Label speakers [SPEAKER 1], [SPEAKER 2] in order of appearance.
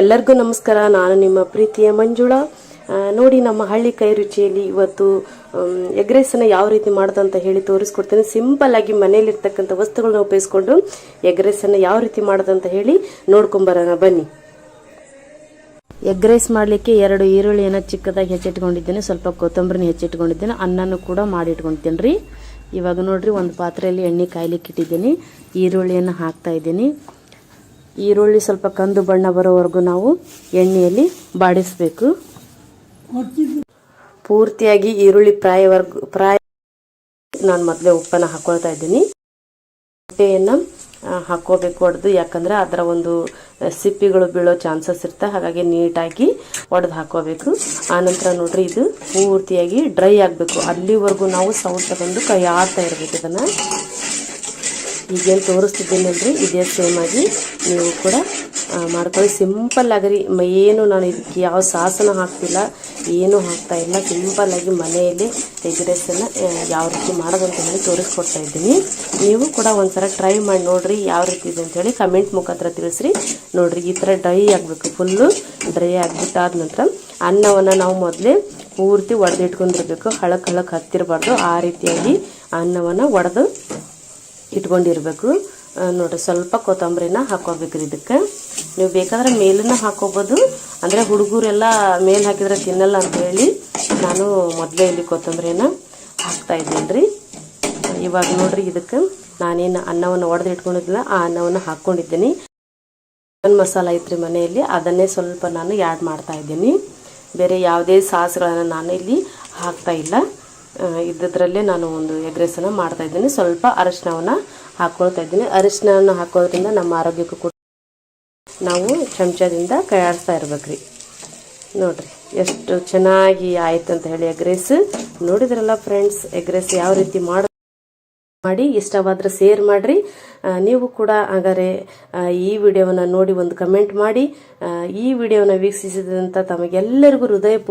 [SPEAKER 1] ಎಲ್ಲರಿಗೂ ನಮಸ್ಕಾರ. ನಾನು ನಿಮ್ಮ ಪ್ರೀತಿಯ ಮಂಜುಳಾ. ನೋಡಿ ನಮ್ಮ ಹಳ್ಳಿ ಕೈ ರುಚಿಯಲ್ಲಿ ಇವತ್ತು ಎಗ್ ರೈಸನ್ನು ಯಾವ ರೀತಿ ಮಾಡೋದಂತ ಹೇಳಿ ತೋರಿಸ್ಕೊಡ್ತೇನೆ. ಸಿಂಪಲ್ ಆಗಿ ಮನೆಯಲ್ಲಿರ್ತಕ್ಕಂಥ ವಸ್ತುಗಳನ್ನ ಉಪಯೋಗಿಸ್ಕೊಂಡು ಎಗ್ ರೈಸನ್ನು ಯಾವ ರೀತಿ ಮಾಡೋದಂತ ಹೇಳಿ ನೋಡ್ಕೊಂಬರೋಣ. ಬನ್ನಿ. ಎಗ್ ರೈಸ್ ಮಾಡಲಿಕ್ಕೆ ಎರಡು ಈರುಳ್ಳಿಯನ್ನು ಚಿಕ್ಕದಾಗಿ ಹೆಚ್ಚಿಟ್ಕೊಂಡಿದ್ದೇನೆ. ಸ್ವಲ್ಪ ಕೊತ್ತಂಬರಿನ ಹೆಚ್ಚಿಟ್ಕೊಂಡಿದ್ದೇನೆ. ಅನ್ನನೂ ಕೂಡ ಮಾಡಿ ಇಟ್ಕೊಂಡಿದ್ದೇನೆ ರೀ. ಇವಾಗ ನೋಡಿರಿ, ಒಂದು ಪಾತ್ರೆಯಲ್ಲಿ ಎಣ್ಣೆ ಕಾಯ್ಲಿಕ್ಕೆ ಇಟ್ಟಿದ್ದೀನಿ. ಈರುಳ್ಳಿಯನ್ನು ಹಾಕ್ತಾ ಇದ್ದೀನಿ. ಈರುಳ್ಳಿ ಸ್ವಲ್ಪ ಕಂದು ಬಣ್ಣ ಬರೋವರೆಗೂ ನಾವು ಎಣ್ಣೆಯಲ್ಲಿ ಬಾಡಿಸಬೇಕು. ಪೂರ್ತಿಯಾಗಿ ಈರುಳ್ಳಿ ಪ್ರಾಯವರೆಗೂ, ಪ್ರಾಯ ನಾನು ಮೊದಲೇ ಉಪ್ಪನ್ನು ಹಾಕೊಳ್ತಾ ಇದ್ದೀನಿ. ಮೊಟ್ಟೆಯನ್ನು ಹಾಕೋಬೇಕು ಹೊಡೆದು ಯಾಕಂದರೆ ಅದರ ಒಂದು ಸಿಪ್ಪಿಗಳು ಬೀಳೋ ಚಾನ್ಸಸ್ ಇರುತ್ತೆ. ಹಾಗಾಗಿ ನೀಟಾಗಿ ಒಡೆದು ಹಾಕೋಬೇಕು ಆನಂತರ ನೋಡ್ರಿ, ಇದು ಪೂರ್ತಿಯಾಗಿ ಡ್ರೈ ಆಗಬೇಕು. ಅಲ್ಲಿವರೆಗೂ ನಾವು ಸೌಟ್ ತಗೊಂಡು ಕೈ ಆಡ್ತಾ ಇರಬೇಕು ಇದನ್ನು. ಈಗೇನು ತೋರಿಸ್ತಿದ್ದೀನಲ್ರಿ? ಇದೇ ಸೇಮ್ ಆಗಿ ನೀವು ಕೂಡ ಮಾಡ್ಕೊಳ್ಳಿ. ಸಿಂಪಲ್ ಆಗಿರಿ ಏನು ನಾನು ಇದಕ್ಕೆ ಯಾವ ಸಾಸನ ಹಾಕ್ತಿಲ್ಲ, ಏನೂ ಹಾಕ್ತಾ ಇಲ್ಲ. ಸಿಂಪಲ್ ಆಗಿ ಮನೆಯಲ್ಲಿ ಎಗ್ ರೈಸನ್ನು ಯಾವ ರೀತಿ ಮಾಡೋದಂತ ಹೇಳಿ ತೋರಿಸ್ಕೊಡ್ತಾ ಇದ್ದೀನಿ. ನೀವು ಕೂಡ ಒಂದ್ಸಲ ಟ್ರೈ ಮಾಡಿ ನೋಡಿರಿ ಯಾವ ರೀತಿ ಇದೆ ಅಂತೇಳಿ ಕಮೆಂಟ್ ಮುಖಾಂತರ ತಿಳಿಸ್ರಿ. ನೋಡಿರಿ, ಈ ಥರ ಡ್ರೈ ಆಗಬೇಕು. ಫುಲ್ಲು ಡ್ರೈ ಆಗಿಬಿಟ್ಟಾದ ನಂತರ ಅನ್ನವನ್ನು ನಾವು ಮೊದಲೇ ಪೂರ್ತಿ ಒಡೆದಿಟ್ಕೊಂಡಿರ್ಬೇಕು. ಹಳಕ್ ಹಳಕ್ ಹತ್ತಿರಬಾರ್ದು. ಆ ರೀತಿಯಾಗಿ ಅನ್ನವನ್ನು ಒಡೆದು ಇಟ್ಕೊಂಡಿರ್ಬೇಕು. ನೋಡಿರಿ, ಸ್ವಲ್ಪ ಕೊತ್ತಂಬರಿನ ಹಾಕೋಬೇಕ್ರಿ ಇದಕ್ಕೆ. ನೀವು ಬೇಕಾದ್ರೆ ಮೇಲನ್ನ ಹಾಕೋಬೋದು. ಅಂದರೆ ಹುಡುಗರೆಲ್ಲ ಮೇಲೆ ಹಾಕಿದ್ರೆ ತಿನ್ನಲ್ಲ ಅಂತ ಹೇಳಿ ನಾನು ಮೊದಲೇ ಇಲ್ಲಿ ಕೊತ್ತಂಬರಿನ ಹಾಕ್ತಾ ಇದ್ದೀನಿ ರೀ ಇವಾಗ ನೋಡ್ರಿ ಇದಕ್ಕೆ ನಾನೇನು ಅನ್ನವನ್ನು ಒಡೆದು ಇಟ್ಕೊಂಡಿದ್ದಿಲ್ಲ, ಆ ಅನ್ನವನ್ನು ಹಾಕ್ಕೊಂಡಿದ್ದೀನಿ ಚಿಕನ್ ಮಸಾಲ ಐತ್ರಿ ಮನೆಯಲ್ಲಿ, ಅದನ್ನೇ ಸ್ವಲ್ಪ ನಾನು ಆ್ಯಡ್ ಮಾಡ್ತಾ ಇದ್ದೀನಿ. ಬೇರೆ ಯಾವುದೇ ಸಾಸ್ಗಳನ್ನು ನಾನು ಇಲ್ಲಿ ಹಾಕ್ತಾ ಇಲ್ಲ. ಇದ್ದದ್ರಲ್ಲೇ ನಾನು ಒಂದು ಎಗ್ ರೈಸನ್ನು ಮಾಡ್ತಾ ಇದ್ದೀನಿ. ಸ್ವಲ್ಪ ಅರಿಶಿನವನ್ನು ಹಾಕ್ಕೊಳ್ತಾ ಇದ್ದೀನಿ. ಅರಿಶಿನವನ್ನು ಹಾಕೋದ್ರಿಂದ ನಮ್ಮ ಆರೋಗ್ಯಕ್ಕೂ ಕೂಡ ನಾವು ಚಮಚದಿಂದ ಕೈಯಾಡಿಸ್ತಾ ಇರ್ಬೇಕ್ರಿ. ನೋಡ್ರಿ, ಎಷ್ಟು ಚೆನ್ನಾಗಿ ಆಯ್ತು ಅಂತ ಹೇಳಿ ಎಗ್ ರೈಸ್ ನೋಡಿದ್ರಲ್ಲ ಫ್ರೆಂಡ್ಸ್ ಎಗ್ ರೈಸ್ ಯಾವ ರೀತಿ ಮಾಡಿ ಮಾಡಿ ಇಷ್ಟವಾದ್ರೆ ಶೇರ್ ಮಾಡಿರಿ. ನೀವು ಕೂಡ ಹಾಗಾದ್ರೆ ಈ ವಿಡಿಯೋವನ್ನು ನೋಡಿ ಒಂದು ಕಮೆಂಟ್ ಮಾಡಿ. ಈ ವಿಡಿಯೋನ ವೀಕ್ಷಿಸಿದಂಥ ತಮಗೆಲ್ಲರಿಗೂ ಹೃದಯ